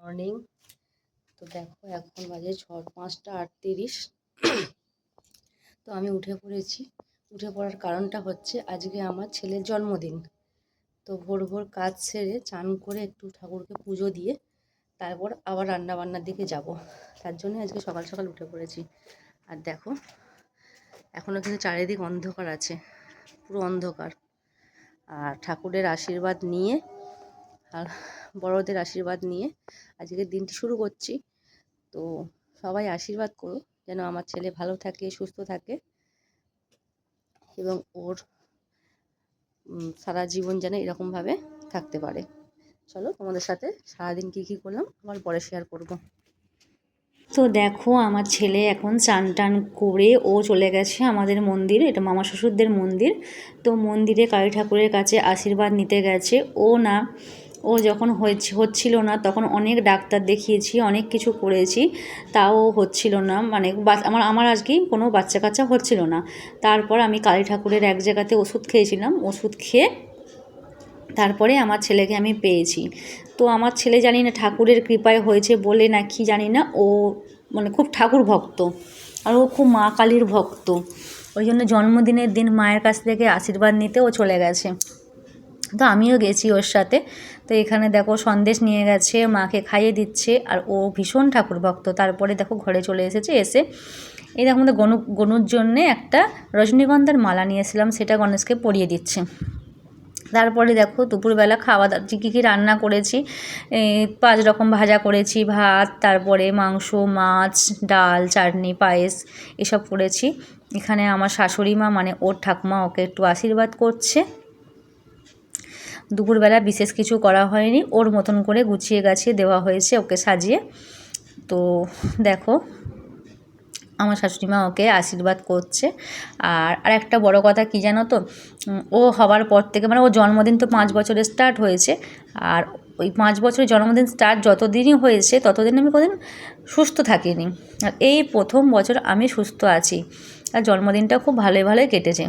Morning তো দেখো, এখন বাজে ছ পাঁচটা আটত্রিশ। তো আমি উঠে পড়েছি। উঠে পড়ার কারণটা হচ্ছে, আজকে আমার ছেলের জন্মদিন। তো ভোর ভোর কাজ সেরে চান করে একটু ঠাকুরকে পুজো দিয়ে তারপর আবার রান্না বান্নার দিকে যাব। তার জন্য আজকে সকাল সকাল উঠে পড়েছি। আর দেখো এখনও কিন্তু চারিদিক অন্ধকার আছে। পুরো অন্ধকার। আর ঠাকুরের আশীর্বাদ নিয়ে, আর বড়দের আশীর্বাদ নিয়ে আজকের দিনটি শুরু করছি। তো সবাই আশীর্বাদ করো যেন আমার ছেলে ভালো থাকে, সুস্থ থাকে এবং ওর সারা জীবন যেন এরকমভাবে থাকতে পারে। চলো তোমাদের সাথে সারাদিন কী কী করলাম আবার পরে শেয়ার করব। তো দেখো, আমার ছেলে এখন চান টান করে ও চলে গেছে আমাদের মন্দির, এটা মামা শ্বশুরদের মন্দির। তো মন্দিরে কালী ঠাকুরের কাছে আশীর্বাদ নিতে গেছে। ও না, ও যখন হচ্ছিল না, তখন অনেক ডাক্তার দেখিয়েছি, অনেক কিছু করেছি, তাও হচ্ছিল না। মানে আমার আমার আজকে কোনো বাচ্চা কাচ্চা হচ্ছিল না। তারপর আমি কালী ঠাকুরের এক জায়গাতে ওষুধ খেয়েছিলাম, ওষুধ খেয়ে তারপরে আমার ছেলেকে আমি পেয়েছি। তো আমার ছেলে জানি না ঠাকুরের কৃপায় হয়েছে বলে না কি জানি না, ও মানে খুব ঠাকুর ভক্ত আর ও খুব মা কালীর ভক্ত। ওই জন্য জন্মদিনের দিন মায়ের কাছ থেকে আশীর্বাদ নিতে ও চলে গেছে। তো আমিও গেছি ওর সাথে। তো এখানে দেখো সন্দেশ নিয়ে গেছে, মাকে খাইয়ে দিচ্ছে আর ও ভীষণ ঠাকুর ভক্ত। তারপরে দেখো ঘরে চলে এসেছে, এসে এই দেখো আমাদের গনু, গনুর জন্যে একটা রজনীগন্ধার মালা নিয়েছিলাম, সেটা গণেশকে পরিয়ে দিচ্ছে। তারপরে দেখো দুপুরবেলা খাওয়া দাওয়া, কী কী রান্না করেছি? পাঁচ রকম ভাজা করেছি, ভাত, তারপরে মাংস, মাছ, ডাল, চাটনি, পায়েস, এসব করেছি। এখানে আমার শাশুড়ি মা মানে ওর ঠাকুমা ওকে একটু আশীর্বাদ করছে। দুপুরবেলা বিশেষ কিছু করা হয়নি, ওর মতন করে গুছিয়ে গাছিয়ে দেওয়া হয়েছে, ওকে সাজিয়ে। তো দেখো আমার শাশুড়ি মা ওকে আশীর্বাদ করছে। আর আর একটা বড় কথা কী জানো তো? ও হওয়ার পর থেকে মানে ও জন্মদিন তো পাঁচ বছরে স্টার্ট হয়েছে। আর ওই পাঁচ বছরের জন্মদিন স্টার্ট যতদিনই হয়েছে, ততদিন আমি কোনোদিন সুস্থ থাকিনি। আর এই প্রথম বছর আমি সুস্থ আছি। আর জন্মদিনটা খুব ভালোই ভালোই কেটেছে।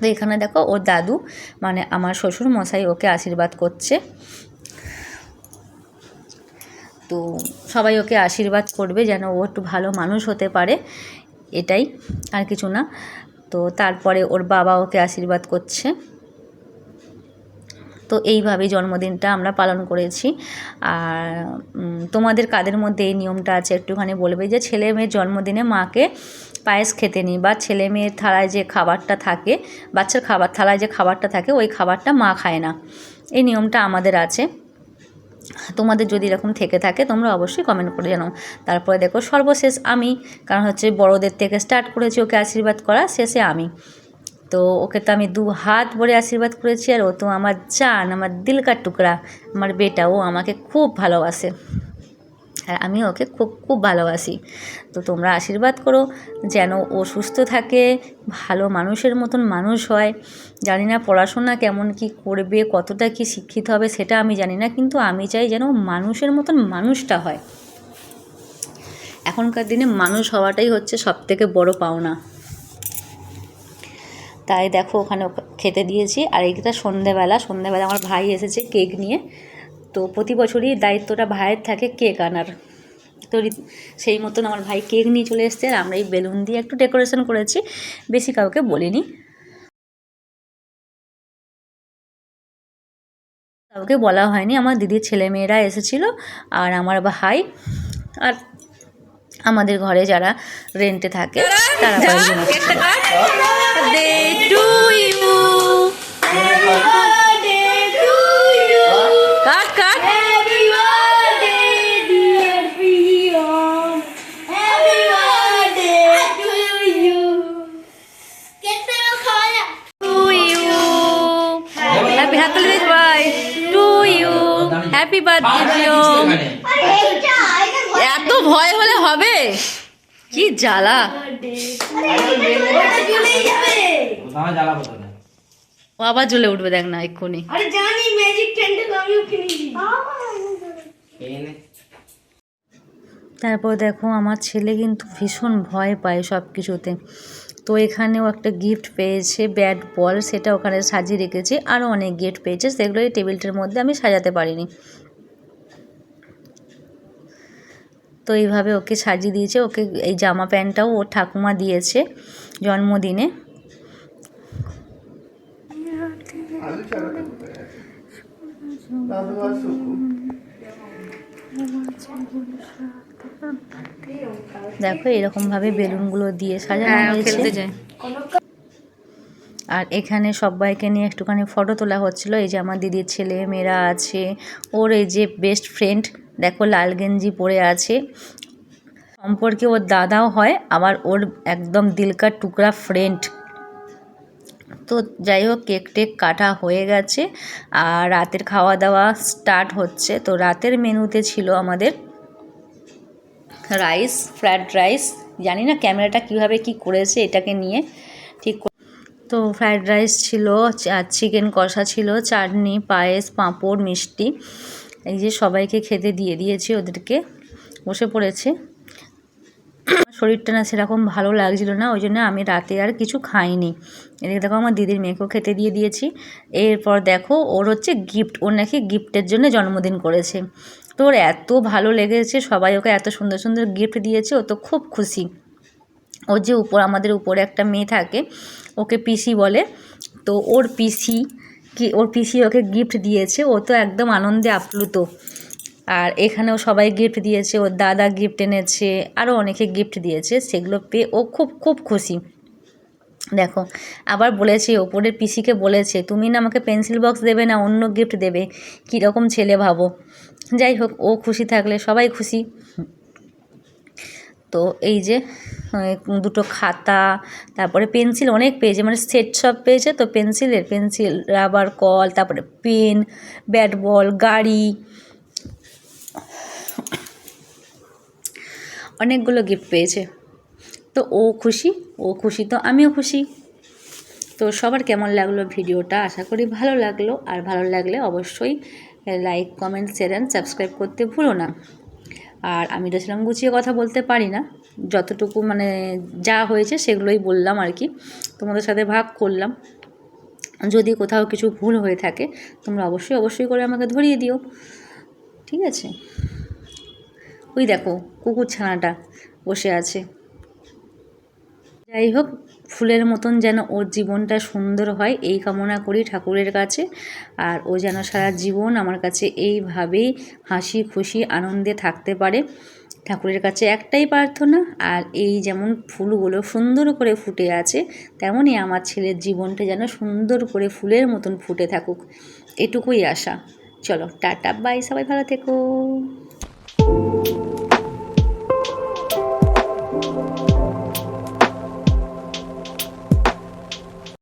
তো এখানে দেখো, ওর দাদু মানে আমার শ্বশুর মশাই ওকে আশীর্বাদ করছে। তো সবাই ওকে আশীর্বাদ করবে যেন ও একটু ভালো মানুষ হতে পারে, এটাই আর কিছু না। তো তারপরে ওর বাবা ওকে আশীর্বাদ করছে। তো এইভাবেই জন্মদিনটা আমরা পালন করেছি। আর তোমাদের কাদের মধ্যে এই নিয়মটা আছে একটুখানি বলবে? যে ছেলে মেয়ের জন্মদিনে মাকে পায়েস খেতে নিই বা ছেলে মেয়ের থালায় যে খাবারটা থাকে, বাচ্চার খাবার, থালায় যে খাবারটা থাকে, ওই খাবারটা মা খায় না। এই নিয়মটা আমাদের আছে। তোমাদের যদি এরকম থেকে থাকে, তোমরা অবশ্যই কমেন্ট করে জানাও। তারপরে দেখো, সর্বশেষ আমি, কারণ হচ্ছে বড়দের থেকে স্টার্ট করেছি ওকে আশীর্বাদ করা, শেষে আমি। তো ওকে তো আমি দু হাত ভরে আশীর্বাদ করেছি, আর ও তো আমার জান, আমার দিলকার টুকরা, আমার বেটা, ও আমাকে খুব ভালোবাসে। আর আমি ওকে খুব খুব ভালোবাসি। তো তোমরা আশীর্বাদ করো যেন ও সুস্থ থাকে, ভালো মানুষের মতন মানুষ হয়। জানি না পড়াশোনা কেমন কি করবে, কতটা কি শিক্ষিত হবে, সেটা আমি জানি না, কিন্তু আমি চাই যেন মানুষের মতন মানুষটা হয়। এখনকার দিনে মানুষ হওয়াটাই হচ্ছে সব থেকে বড় পাওনা। তাই দেখো, ওখানে খেতে দিয়েছি। আর এইটা সন্ধেবেলা সন্ধেবেলা আমার ভাই এসেছে কেক নিয়ে। তো প্রতি বছরই দায়িত্বটা ভাইয়ের থাকে কেক আনার। তো সেই মতন আমার ভাই কেক নিয়ে চলে এসছে আর আমরা এই বেলুন দিয়ে একটু ডেকোরেশন করেছি। বেশি কাউকে বলিনি। কাউকে বলা হয়নি। আমার দিদির ছেলেমেয়েরা এসেছিল আর আমার ভাই। আর আমাদের ঘরে যারা রেন্টে থাকে তারা প্রিয়ম এত ভয় হলে হবে? কি জ্বালা? ও আবার জ্বলে উঠবে দেখ না এক্ষুনি। তারপর দেখো আমার ছেলে কিন্তু ভীষণ ভয় পায় সব কিছুতে তো এখানেও একটা গিফট পেয়েছে ব্যাট বল সেটা ওখানে সাজিয়ে রেখেছি আরও অনেক গিফট পেয়েছে সেগুলো এই টেবিলটার মধ্যে আমি সাজাতে পারিনি। তো এইভাবে ওকে সাজিয়ে দিয়েছে। ওকে এই জামা প্যান্টটাও ওর ঠাকুমা দিয়েছে জন্মদিনে। দেখো এরকমভাবে বেলুনগুলো দিয়ে সাজানো হয়েছে। আর এখানে সবাইকে নিয়ে একটুখানি ফটো তোলা হচ্ছিল। এই যে আমার দিদির ছেলে মেয়েরা আছে। ওর এই যে বেস্ট ফ্রেন্ড দেখো লাল গেঞ্জি পরে আছে। সম্পর্কে ওর দাদাও হয়, আবার ওর একদম দিলকার টুকরা ফ্রেন্ড তো যাই হোক, কেক টেক কাটা হয়ে গেছে, আর রাতের খাওয়া দাওয়া স্টার্ট হচ্ছে। তো রাতের মেনুতে ছিল আমাদের রাইস ফ্রায়েড রাইস জানি না ক্যামেরাটা কীভাবে কি করেছে, এটাকে নিয়ে ঠিক তো ফ্রায়েড রাইস ছিল চিকেন কষা ছিল, চাটনি, পায়েস, পাঁপড়, মিষ্টি। এই যে সবাইকে খেতে দিয়ে দিয়েছি ওদেরকে, বসে পড়েছে। শরীরটা না সেরকম ভালো লাগছিল না, ওই জন্য আমি রাতে আর কিছু খাইনি। এদিকে দেখো আমার দিদির মেয়েকেও খেতে দিয়ে দিয়েছি। এরপর দেখো ওর হচ্ছে গিফট ওর নাকি গিফটের জন্য জন্মদিন করেছে। তো ওর এত ভালো লেগেছে, সবাই ওকে এত সুন্দর সুন্দর গিফট দিয়েছে, ও তো খুব খুশি। ওর যে উপর, আমাদের উপরে একটা মেয়ে থাকে, ওকে পিসি বলে। তো ওর পিসি ওর পিসি ওকে গিফট দিয়েছে, ও তো একদম আনন্দে আপ্লুত। আর এখানেও সবাই গিফট দিয়েছে, ওর দাদা গিফট এনেছে আরও অনেকে গিফট দিয়েছে, সেগুলো পেয়ে ও খুব খুব খুশি। দেখো, আবার বলেছে, ওপরের পিসিকে বলেছে, তুমি না আমাকে পেন্সিল বক্স দেবে না অন্য গিফট দেবে? কীরকম ছেলে ভাবো? যাই হোক, ও খুশি থাকলে সবাই খুশি। তো এই যে দুটো খাতা, তারপরে পেন্সিল, অনেক পেয়েছে মানে সেট সব পেয়েছে তো পেন্সিলের, পেন্সিল, রাবার কল, তারপরে পেন, ব্যাট বল, গাড়ি, অনেকগুলো গিফট পেয়েছে। তো ও খুশি ও খুশি তো আমিও খুশি। তো সবার কেমন লাগল ভিডিওটা? আশা করি ভালো লাগল। আর ভালো লাগলে অবশ্যই like comment share and subscribe করতে ভুলো না। আর আমি তো সেরকম গুছিয়ে কথা বলতে পারি না। যতটুকু মানে যা হয়েছে সেগুলোই বললাম আর কি। তোমাদের সাথে ভাগ করলাম। যদি কোথাও কিছু ভুল হয়ে থাকে, তোমরা অবশ্যই অবশ্যই করে আমাকে ধরিয়ে দিও। ঠিক আছে? ওই দেখো, কুকুর ছানাটা বসে আছে। যাই হোক ফুলের মতন যেন ওর জীবনটা সুন্দর হয়, এই কামনা করি ঠাকুরের কাছে। আর ও যেন সারা জীবন আমার কাছে এইভাবেই হাসি খুশি আনন্দে থাকতে পারে। ঠাকুরের কাছে একটাই প্রার্থনা, আর এই যেমন ফুলগুলো সুন্দর করে ফুটে আছে, তেমনই আমার ছেলের জীবনটা যেন সুন্দর করে ফুলের মতন ফুটে থাকুক, এটুকুই আশা। চলো, টাটা, বাই, সবাই ভালো থেকো।